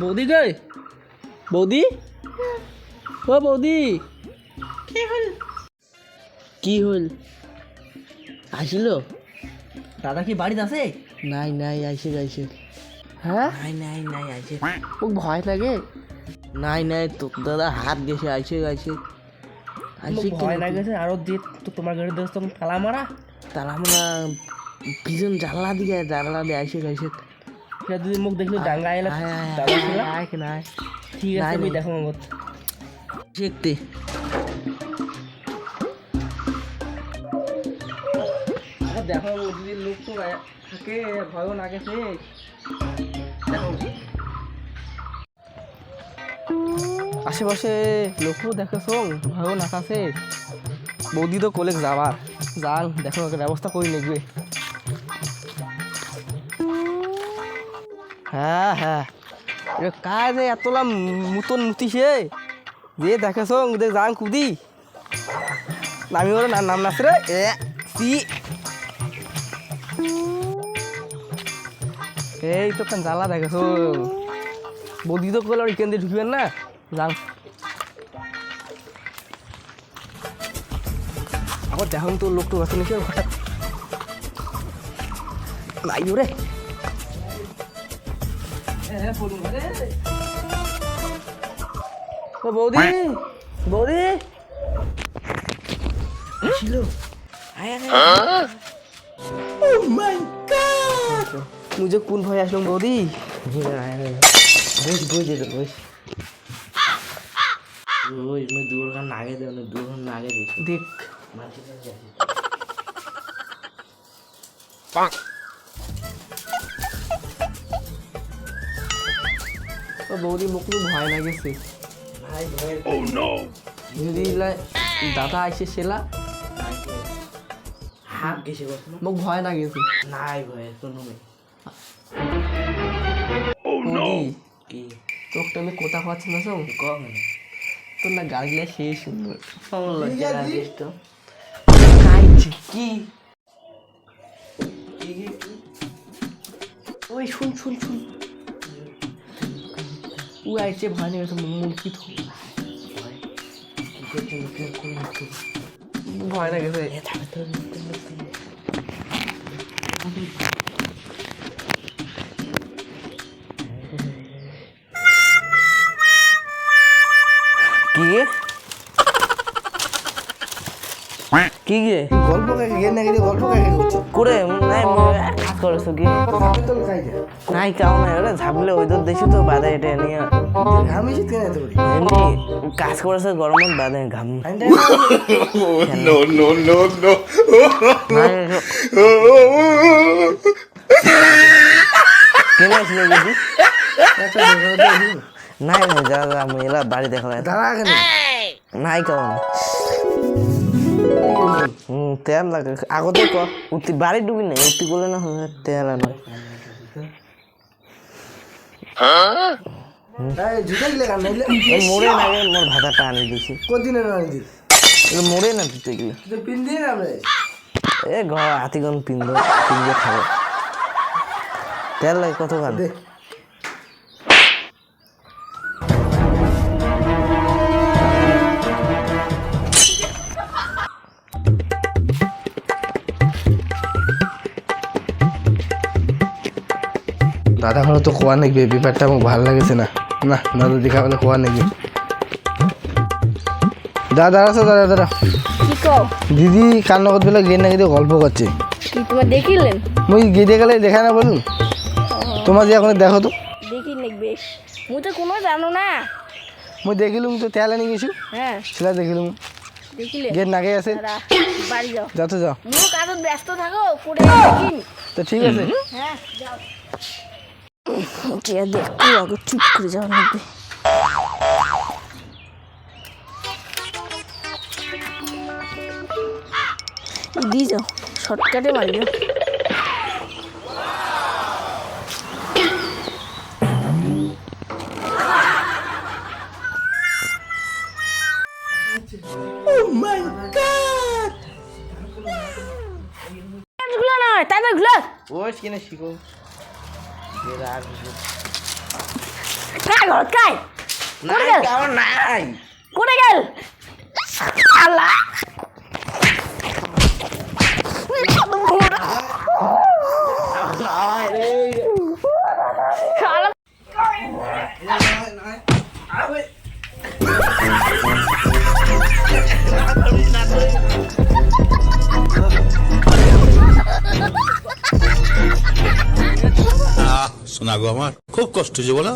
বৌদি গে? বৌদি? ও বৌদি। কি হল? কি হল? আসিল দাদা কি বাড়িতে আছে? নাই নাই আইসে আইসে হ্যাঁ নাই নাই নাই আছে ও ভয় লাগে। নাই নাই তো দাদা হাত গেছে আইসে আইসে আইসে ভয় লাগেছে আরও তো তোমার গাড়ি দোস্ত ফালা মারা তারা আমরা পিছন জানলা দিকে জানলা দিয়ে আইসে আইসে সে যদি মুখ দেখল ডাঙ্গা এলে। ঠিক আছে আমি দেখো দেখতে। দেখো যদি লোক তো থাকে ভয়ও না গেছে আশেপাশে লোকও দেখেছ ভয়ও নাকাছে। বৌদি তো কলেজ যাবার। যান দেখো একটা ব্যবস্থা করে নেবে। হ্যাঁ হ্যাঁ। এটা কাজ যে এতলা মুতন মুতিছে যে দেখেছ দেখ যান কুদি। নামি ওর নাম নাচে রে, এ, সি। এই তো কান জ্বালা দেখেছ বৌদি তো আর এখান দিয়ে ঢুকবেন না। যান আবার দেখুন তো লোকটা আছে নাকি হঠাৎ। নাই রে। বৌদি বৌদি। ছিল মুঝে কোন ভয় আসলাম বৌদি? বস বস যেতে বস। ওই মই দূর নাগে দে দূর নাগে দেখ। মাঝে মাঝে ও বৌদি মোক তো ভয় লাগেছে। ভাই ভয় যদি দাদা আইসে সেলা? হাত গেছে মোক ভয় লাগেছে। নাই ভয় কোনো বৌদি কি? তোকে আমি কোথা পাচ্ছি না শোন কম তোর না গাড়িগুলা সেই সুন্দর। তো? কি? ওই শুন শুন শুন। ও আইছে ভয় নেই মুরগি তো ভয় কি করতে মুখে কোন মুখে ভয় লাগেছে এ থামে তো মুখে মুখে কি কি গে? গল্প কাকে গে না গেলে গল্প কাকে করছ? করে নাই কাজ করেছ কি? নাই কাও নাই ওরা ঝাপলে ওই তোর দেখছি তো বাধা এটা নিয়ে। কেন এত করি? এমনি কাজ করেছে গরমত বাধে ঘাম। No, no, no. নাই কেন আসলে নাই নাই যা যা আমি এলা বাড়ি দেখা দাঁড়া কেন নাই হুম তেল লাগে। আগতে ক উঠি বাড়ি ডুবি নাই উঠি করলে না হবে তেল আনো। গিলে নাইলে এই মোর ভাতাটা আনি দিছি। কদিনের আনি এগুলো মোড়ে না দিতে গেলে পিন্দি না এ ঘর হাতিগন পিন্দ পিন্দে খাবে। তেল লাগে কত গান দে দাদা ঘর তো খোয়া নাকি? ব্যাপারটা আমার ভালো লাগেছে না। না দাদা দেখা বলে খোয়া নাকি? দাদা দাঁড়াছো দাদা দাদা দিদি। কান্না করতে বেলা গিয়ে নাকি গল্প করছে তোমার দেখিলেন? মুই গিয়ে গেলে দেখা না বলুন। তোমার যে এখন দেখো তো। দেখি নেক বেশ? মুই তো কোনো জানো না। মুই দেখিলুম তো তেল আনি গেছু হ্যাঁ সেটা দেখিলুম দেখিলে? গেট নাগে আছে। দাঁড়া, বাড়ি যাও। যাও যাও। মুখ কাজত ব্যস্ত থাকো তো ঠিক আছে। হ্যাঁ যাও। দিয়ে একটু আগে চুপ করে যাওয়া লাগবে দিয়ে যাও শর্টকাটে মারি যাও গুলো নয় তাই ওই কিনে শিখো কাই ঘর কাই গেল? কোনে গেল? আল্লাহ! শোনা গো আমার। খুব কষ্ট হয়েছে বলো।